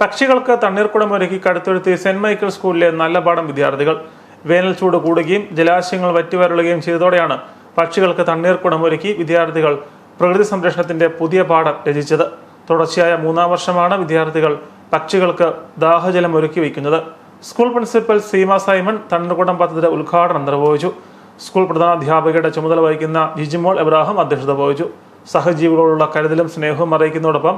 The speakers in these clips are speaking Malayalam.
പക്ഷികൾക്ക് തണ്ണീർക്കുടം ഒരുക്കി കടുത്തൊഴുത്തി സെന്റ് മൈക്കിൾ സ്കൂളിലെ നല്ല പാഠം വിദ്യാർത്ഥികൾ. വേനൽ ചൂട് കൂടുകയും ജലാശയങ്ങൾ വറ്റിവരളുകയും ചെയ്തതോടെയാണ് പക്ഷികൾക്ക് തണ്ണീർക്കുടം ഒരുക്കി വിദ്യാർത്ഥികൾ പ്രകൃതി സംരക്ഷണത്തിന്റെ പുതിയ പാഠം രചിച്ചത്. തുടർച്ചയായ മൂന്നാം വർഷമാണ് വിദ്യാർത്ഥികൾ പക്ഷികൾക്ക് ദാഹജലം ഒരുക്കി വയ്ക്കുന്നത്. സ്കൂൾ പ്രിൻസിപ്പൽ സീമ സൈമൺ തണ്ണീർക്കുടം പദ്ധതിയുടെ ഉദ്ഘാടനം നിർവഹിച്ചു. സ്കൂൾ പ്രധാനാധ്യാപികയുടെ ചുമതല വഹിക്കുന്ന ജിജിമോൾ എബ്രാഹിം അധ്യക്ഷത വഹിച്ചു. സഹജീവികളോടുള്ള കരുതലും സ്നേഹവും അറിയിക്കുന്നതോടൊപ്പം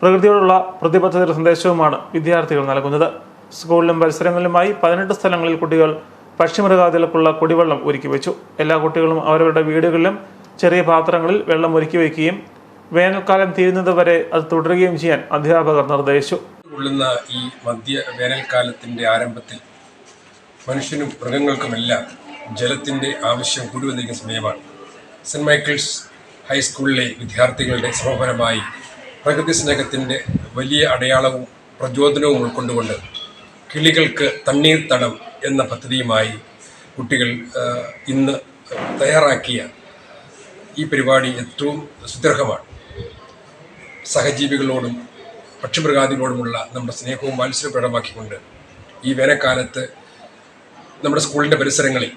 പ്രകൃതിയോടുള്ള പ്രതിബദ്ധതയുടെ സന്ദേശവുമാണ് വിദ്യാർത്ഥികൾ നൽകുന്നത്. സ്കൂളിലും പരിസരങ്ങളിലുമായി പതിനെട്ട് സ്ഥലങ്ങളിൽ കുട്ടികൾ പക്ഷിമൃഗാതിലക്കുള്ള കുടിവെള്ളം ഒരുക്കി വെച്ചു. എല്ലാ കുട്ടികളും അവരവരുടെ വീടുകളിലും ചെറിയ പാത്രങ്ങളിൽ വെള്ളം ഒരുക്കി വയ്ക്കുകയും വേനൽക്കാലം തീരുന്നതുവരെ അത് തുടരുകയും ചെയ്യാൻ അധ്യാപകർ നിർദ്ദേശിച്ചു. കൊള്ളുന്ന ഈ മധ്യ വേനൽക്കാലത്തിന്റെ ആരംഭത്തിൽ മനുഷ്യനും മൃഗങ്ങൾക്കുമെല്ലാം ജലത്തിന്റെ ആവശ്യം കൂടി വന്നിരിക്കുന്ന സമയമാണ്. സെന്റ് മൈക്കിൾസ് ഹൈസ്കൂളിലെ വിദ്യാർത്ഥികളുടെ സമപരമായി പ്രകൃതി സ്നേഹത്തിന്റെ വലിയ അടയാളവും പ്രചോദനവും ഉൾക്കൊണ്ടുകൊണ്ട് കിളികൾക്ക് തണ്ണീർ തണ്ണീർത്തടം എന്ന പദ്ധതിയുമായി കുട്ടികൾ ഇന്ന് തയ്യാറാക്കിയ ഈ പരിപാടി ഏറ്റവും സുദൃഢമാണ് സഹജീവികളോടും പക്ഷിമൃഗാദികളോടുമുള്ള നമ്മുടെ സ്നേഹവും വാത്സല്യം പ്രകടമാക്കിക്കൊണ്ട് ഈ വേനൽക്കാലത്ത് നമ്മുടെ സ്കൂളിന്റെ പരിസരങ്ങളിൽ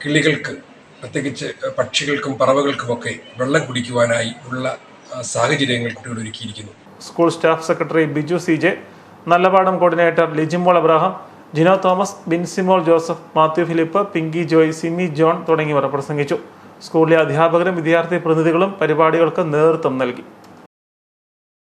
കിളികൾക്ക് പ്രത്യേകിച്ച് പക്ഷികൾക്കും പറവകൾക്കുമൊക്കെ വെള്ളം കുടിക്കുവാനായി ഉള്ള സാഹചര്യങ്ങൾ കുട്ടികൾ ഒരുക്കിയിരിക്കുന്നു. School staff secretary Biju C J Nallapadam coordinator Lijimol Abraham Jino Thomas Binsimol Joseph Mathew Philip Pinky Joy Simi John തുടങ്ങിയവർ പ്രസംഗിച്ചു. സ്കൂളിലെ അധ്യാപകരും വിദ്യാർത്ഥി പ്രതിനിധികളും പരിപാടികൾക്ക് നേതൃത്വം നൽകി.